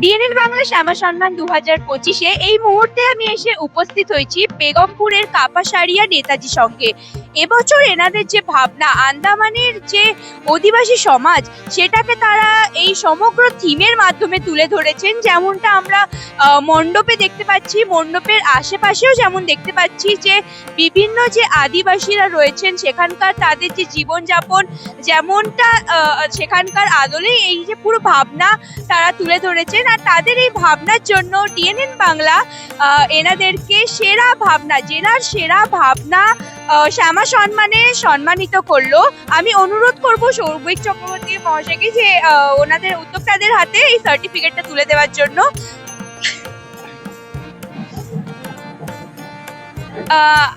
DNL Bangla শ্যামা সম্মান দু হাজার পঁচিশে এই মুহূর্তে আমি এসে উপস্থিত হয়েছি বেগমপুরের কাপাসারিয়া নেতাজি সঙ্গে। এবছর এনাদের যে ভাবনা, আন্দামানের যে অধিবাসী সমাজ, সেটাকে তারা এই সমগ্র থিমের মাধ্যমে তুলে ধরেছেন, যেমনটা আমরা মণ্ডপে দেখতে পাচ্ছি, মণ্ডপের আশেপাশেও যেমন দেখতে পাচ্ছি যে বিভিন্ন যে আদিবাসীরা রয়েছেন, সেখানকার তাদের যে জীবনযাপন যেমনটা সেখানকার আদলে এই যে পুরো ভাবনা তারা তুলে ধরেছেন। আর তাদের এই ভাবনার জন্য ডিএনএন বাংলা এনাদেরকে সেরা ভাবনা, জেলার সেরা ভাবনা শ্যামা সম্মানে সম্মানিত করল। আমি অনুরোধ করব সৌভিক চক্রবর্তী মহাশয়কে যে ওনাদের উদ্যোক্তাদের হাতে এই সার্টিফিকেটটা তুলে দেওয়ার জন্য।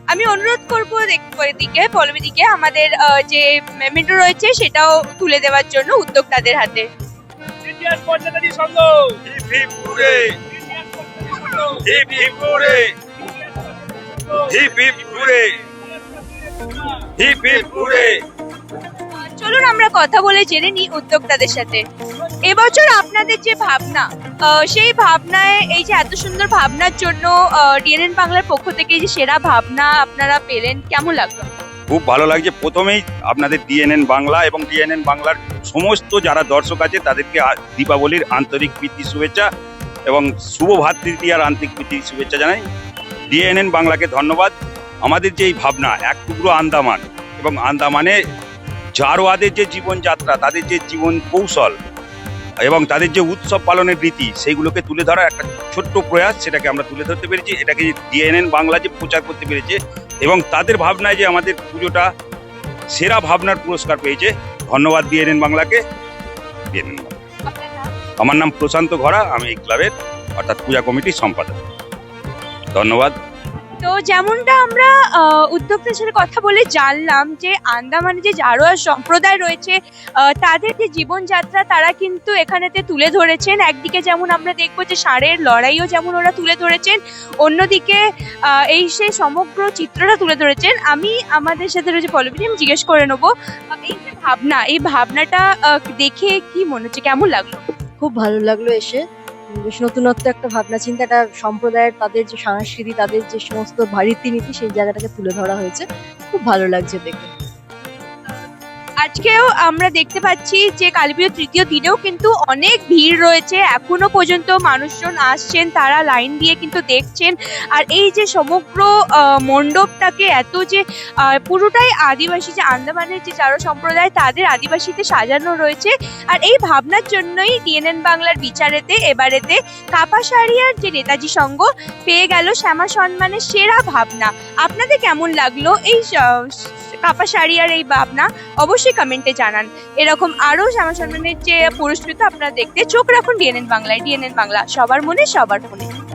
আমি অনুরোধ করব দিকে পল্লবীদিকে আমাদের আহ, যে মেমেন্টো রয়েছে সেটাও তুলে দেওয়ার জন্য উদ্যোক্তাদের হাতে। পর্যটনী সংঘ। চলুন আমরা কথা বলে জেনে নিই উদ্যোক্তাদের সাথে। এবছর আপনাদের যে ভাবনা সেই ভাবনায়, এই যে এত সুন্দর ভাবনার জন্য ডিএনএন বাংলার পক্ষ থেকে যে সেরা ভাবনা আপনারা পেলেন, কেমন লাগল? খুব ভালো লাগছে। প্রথমেই আপনাদের ডিএনএন বাংলা এবং ডিএনএন বাংলার সমস্ত যারা দর্শক আছে, তাদেরকে দীপাবলির আন্তরিক প্রীতি, শুভেচ্ছা এবং শুভ ভাতৃতীয়ার আন্তরিক প্রীতি, শুভেচ্ছা জানাই। ডিএনএন বাংলাকে ধন্যবাদ। আমাদের যে এই ভাবনা, এক টুকরো আন্দামান এবং আন্দামানে জারোয়াদের যে জীবনযাত্রা, তাদের যে জীবন কৌশল এবং তাদের যে উৎসব পালনের রীতি, সেইগুলোকে তুলে ধরার একটা ছোট্ট প্রয়াস সেটাকে আমরা তুলে ধরতে পেরেছি। এটাকে ডিএনএন বাংলা যে প্রচার করতে পেরেছে এবং তাদের ভাবনায় যে আমাদের পুজোটা সেরা ভাবনার পুরস্কার পেয়েছে। ধন্যবাদ ডিএনএন বাংলাকে। ডিএনএন? আমার নাম প্রশান্ত ঘরা আমি এই ক্লাবের অর্থাৎ পূজা কমিটির সম্পাদক। ধন্যবাদ। তো যেমনটা আমরা উদ্যোক্তার সাথে কথা বলে জানলাম যে আন্দামানে যে জারোয়া সম্প্রদায় রয়েছে তাদের যে জীবনযাত্রা তারা কিন্তু এখানেতে তুলে ধরেছেন। একদিকে যেমন আমরা দেখব যে ষাঁড়ের লড়াইও যেমন ওরা তুলে ধরেছেন, অন্যদিকে এই সেই সমগ্র চিত্রটা তুলে ধরেছেন। আমি আমাদের সাথে রয়েছে পল্লবী আমি জিজ্ঞেস করে নেব এই যে ভাবনা, এই ভাবনাটা দেখে কি মনে হচ্ছে? কেমন লাগল? খুব ভালো লাগল এসে। বেশ নতুনত্ব একটা ভাবনা চিন্তাটা সম্প্রদায়ের তাদের যে সংস্কৃতি, তাদের যে সমস্ত রীতিনীতি সেই জায়গাটাকে তুলে ধরা হয়েছে। খুব ভালো লাগছে দেখে। আজকেও আমরা দেখতে পাচ্ছি যে কালীপুজোর তৃতীয় দিনেও কিন্তু অনেক ভিড় রয়েছে। এখনও পর্যন্ত মানুষজন আসছেন, তারা লাইন দিয়ে কিন্তু দেখছেন। আর এই যে সমগ্র মণ্ডপটাকে এত যে পুরোটাই আদিবাসী, যে আন্দামানের যে চারো সম্প্রদায়, তাদের আদিবাসীতে সাজানো রয়েছে। আর এই ভাবনার জন্যই ডিএনএন বাংলার বিচারেতে, এবারেতে কাপাসারিয়ার যে নেতাজি সংঘ পেয়ে গেল শ্যামা সম্মানের সেরা ভাবনা। আপনাদের কেমন লাগল এই কাপাসারিয়ার এই ভাবনা? অবশ্যই কমেন্টে জানান। এরকম আরও শ্যামা সম্মানের যে পুরস্কৃত আপনারা দেখতে চোখ রাখুন ডিএনএন বাংলায়। ডিএনএন বাংলা, সবার মনে, সবার ফোনে।